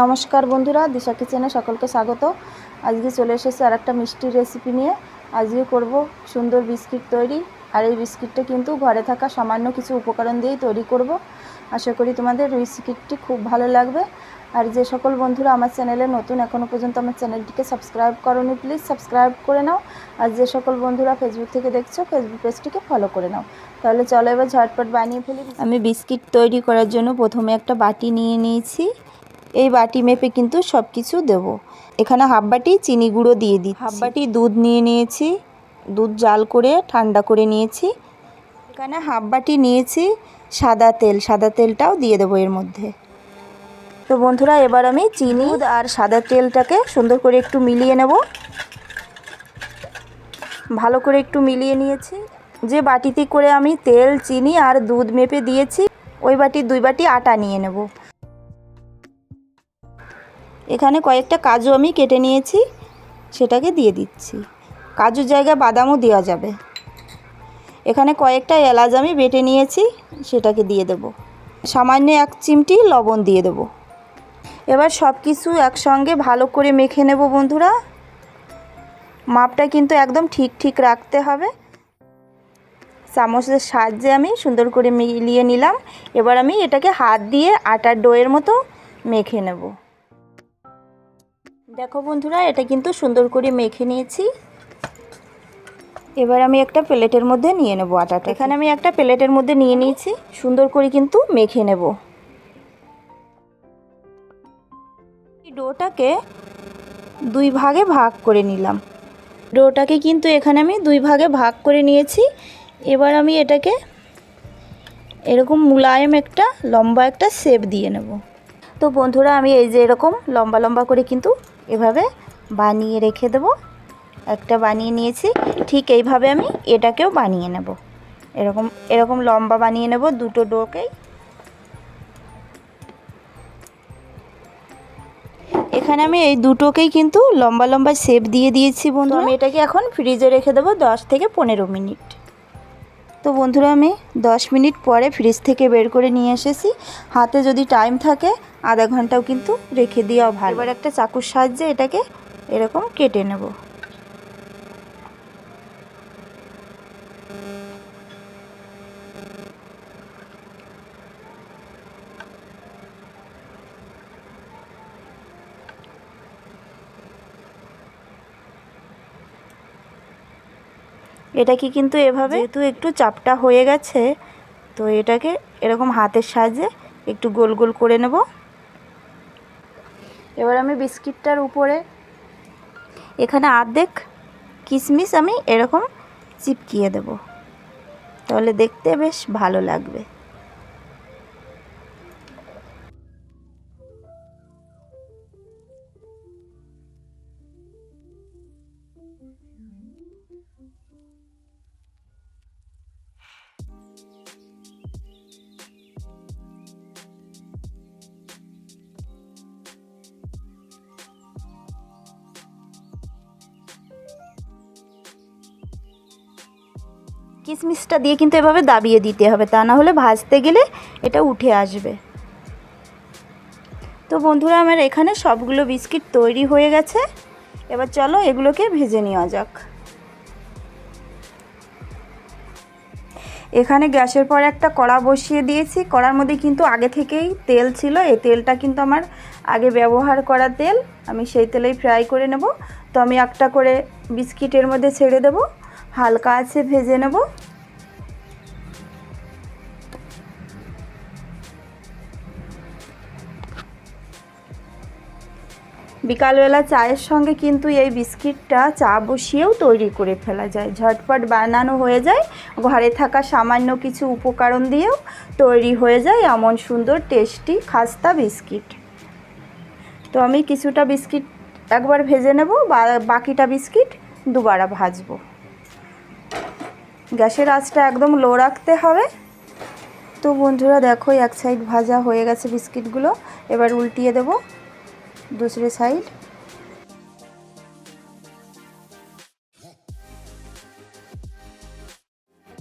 নমস্কার বন্ধুরা, দিশা কিচেনে সকলকে স্বাগত। আজকে চলে এসেছি আর একটা মিষ্টির রেসিপি নিয়ে। আজকে করব সুন্দর বিস্কিট তৈরি। আর এই বিস্কিটটা কিন্তু ঘরে থাকা সামান্য কিছু উপকরণ দিয়েই তৈরি করব। আশা করি তোমাদের বিস্কিটটি খুব ভালো লাগবে। আর যে সকল বন্ধুরা আমার চ্যানেলে নতুন এখনও পর্যন্ত আমার চ্যানেলটিকে সাবস্ক্রাইব করোনি প্লিজ সাবস্ক্রাইব করে নাও। আর যে সকল বন্ধুরা ফেসবুক থেকে দেখছ ফেসবুক পেজটিকে ফলো করে নাও। তাহলে চলো এবার ঝটপট বানিয়ে ফেলি। আমি বিস্কিট তৈরি করার জন্য প্রথমে একটা বাটি নিয়ে নিয়েছি। এই বাটি মেপে কিন্তু সব কিছু দেবো। এখানে হাফ বাটি চিনি গুঁড়ো দিয়ে দিই হাফ বাটি দুধ নিয়ে নিয়েছি। দুধ জাল করে, ঠান্ডা করে নিয়েছি। এখানে হাফ বাটি নিয়েছি সাদা তেল। সাদা তেলটাও দিয়ে দেবো এর মধ্যে। তো বন্ধুরা, এবার আমি চিনি আর সাদা তেলটাকে সুন্দর করে একটু মিলিয়ে নেব। ভালো করে একটু মিলিয়ে নিয়েছি। যে বাটিতে করে আমি তেল, চিনি আর দুধ মেপে দিয়েছি, ওই বাটি, দুই বাটি আটা নিয়ে নেব। এখানে কয়েকটা কাজু আমি কেটে নিয়েছি, সেটাকে দিয়ে দিচ্ছি। কাজুর জায়গায় বাদামও দেওয়া যাবে। এখানে কয়েকটা এলাচ আমি বেটে নিয়েছি, সেটাকে দিয়ে দেব। সামান্য এক চিমটি লবণ দিয়ে দেব। এবার সব কিছু একসঙ্গে ভালো করে মেখে নেব বন্ধুরা। মাপটা কিন্তু একদম ঠিক ঠিক রাখতে হবে। চামচের সাহায্যে আমি সুন্দর করে মিলিয়ে নিলাম। এবার আমি এটাকে হাত দিয়ে আটার ডোয়ের মতো মেখে নেব। দেখো বন্ধুরা, এটা কিন্তু সুন্দর করে মেখে নিয়েছি। এবার আমি একটা প্লেটের মধ্যে নিয়ে নেব আটাটা এখানে আমি একটা প্লেটের মধ্যে নিয়ে নিয়েছি, সুন্দর করে কিন্তু মেখে নেব। ডোটাকে দুই ভাগে ভাগ করে নিলাম। ডোটাকে কিন্তু এখানে আমি দুই ভাগে ভাগ করে নিয়েছি। এবার আমি এটাকে এরকম মুলায়ম একটা, লম্বা একটা শেপ দিয়ে নেব। তো বন্ধুরা, আমি এই যে এরকম লম্বা লম্বা করে কিন্তু এভাবে বানিয়ে রেখে দেব। একটা বানিয়ে নিয়েছি ঠিক এইভাবে আমি এটাকেও বানিয়ে নেব। এরকম এরকম লম্বা বানিয়ে নেব দুটো ডোকেই। এখানে আমি এই দুটোকেই কিন্তু লম্বা লম্বা শেপ দিয়ে দিয়েছি বন্ধু আমি এটাকে এখন ফ্রিজে রেখে দেবো দশ থেকে পনেরো মিনিট। তো বন্ধুরা, আমি দশ মিনিট পরে ফ্রিজ থেকে বের করে নিয়ে এসেছি। হাতে যদি টাইম থাকে, আধা ঘন্টাও কিন্তু রেখে দেওয়া ভালো। এবার একটা চাকুর সাহায্যে এটাকে এরকম কেটে নেব। এটাকে কিন্তু এভাবে যেহেতু একটু চাপটা হয়ে গেছে, তো এটাকে এরকম হাতের সাহায্যে একটু গোল গোল করে নেব। এবার আমি বিস্কিটটার উপরে এখানে আর্ধেক কিশমিশ আমি এরকম চিপকিয়ে দেব। তাহলে দেখতে বেশ ভালো লাগবে। কিশমিশটা দিয়ে কিন্তু এভাবে দাবিয়ে দিতে হবে, তা না হলে ভাজতে গেলে এটা উঠে আসবে। তো বন্ধুরা, আমার এখানে সবগুলো বিস্কিট তৈরি হয়ে গেছে। এবার চলো এগুলোকে ভেজে নেওয়া যাক। এখানে গ্যাসের পর একটা কড়া বসিয়ে দিয়েছি। কড়ার মধ্যে কিন্তু আগে থেকেই তেল ছিল। এই তেলটা কিন্তু আমার আগে ব্যবহার করা তেল। আমি সেই তেলেই ফ্রাই করে নেব। তো আমি একটা করে বিস্কিটের মধ্যে ছেড়ে দেব। হালকা আছে, ভেজে নেব। বিকালবেলা চায়ের সঙ্গে কিন্তু এই বিস্কিটটা চা বসিয়েও তৈরি করে ফেলা যায়। ঝটপট বানানো হয়ে যায়, ঘরে থাকা সামান্য কিছু উপকরণ দিয়েও তৈরি হয়ে যায় এমন সুন্দর, টেস্টি, খাস্তা বিস্কিট। তো আমি কিছুটা বিস্কিট একবার ভেজে নেব বাকিটা বিস্কিট দুবারা ভাজবো। গ্যাসের আঁচটা একদম লো রাখতে হবে। তো বন্ধুরা দেখো এক সাইড ভাজা হয়ে গেছে বিস্কিটগুলো। এবার উল্টিয়ে দেব দুসরে সাইড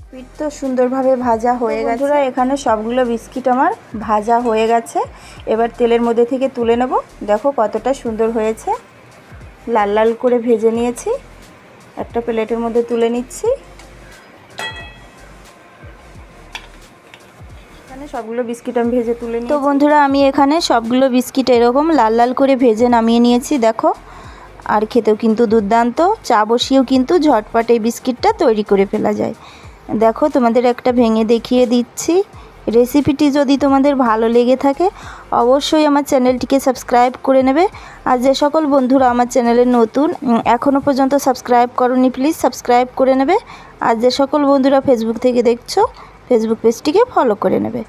পিট তো সুন্দরভাবে ভাজা হয়ে গেছে বন্ধুরা এখানে সবগুলো বিস্কিট আমার ভাজা হয়ে গেছে। এবার তেলের মধ্যে থেকে তুলে নেব। দেখো কতটা সুন্দর হয়েছে। লাল লাল করে ভেজে নিয়েছি। একটা প্লেটের মধ্যে তুলে নিচ্ছি। এখানে সবগুলো বিস্কিট আমি ভেজে তুলে তো বন্ধুরা আমি এখানে সবগুলো বিস্কিট এরকম লাল লাল করে ভেজে নামিয়ে নিয়েছি দেখো। আর খেতেও কিন্তু দুর্দান্ত চা বসিয়েও কিন্তু ঝটপট এই বিস্কিটটা তৈরি করে ফেলা যায়। দেখো তোমাদের একটা ভেঙে দেখিয়ে দিচ্ছি। রেসিপিটি যদি তোমাদের ভালো লেগে থাকে অবশ্যই আমার চ্যানেলটিকে সাবস্ক্রাইব করে নেবে। আর যে সকল বন্ধুরা আমার চ্যানেলে নতুন এখনও পর্যন্ত সাবস্ক্রাইব করনি প্লিজ সাবস্ক্রাইব করে নেবে। আর যে সকল বন্ধুরা ফেসবুক থেকে দেখছ ফেসবুক পেজটিকে ফলো করে নেবে।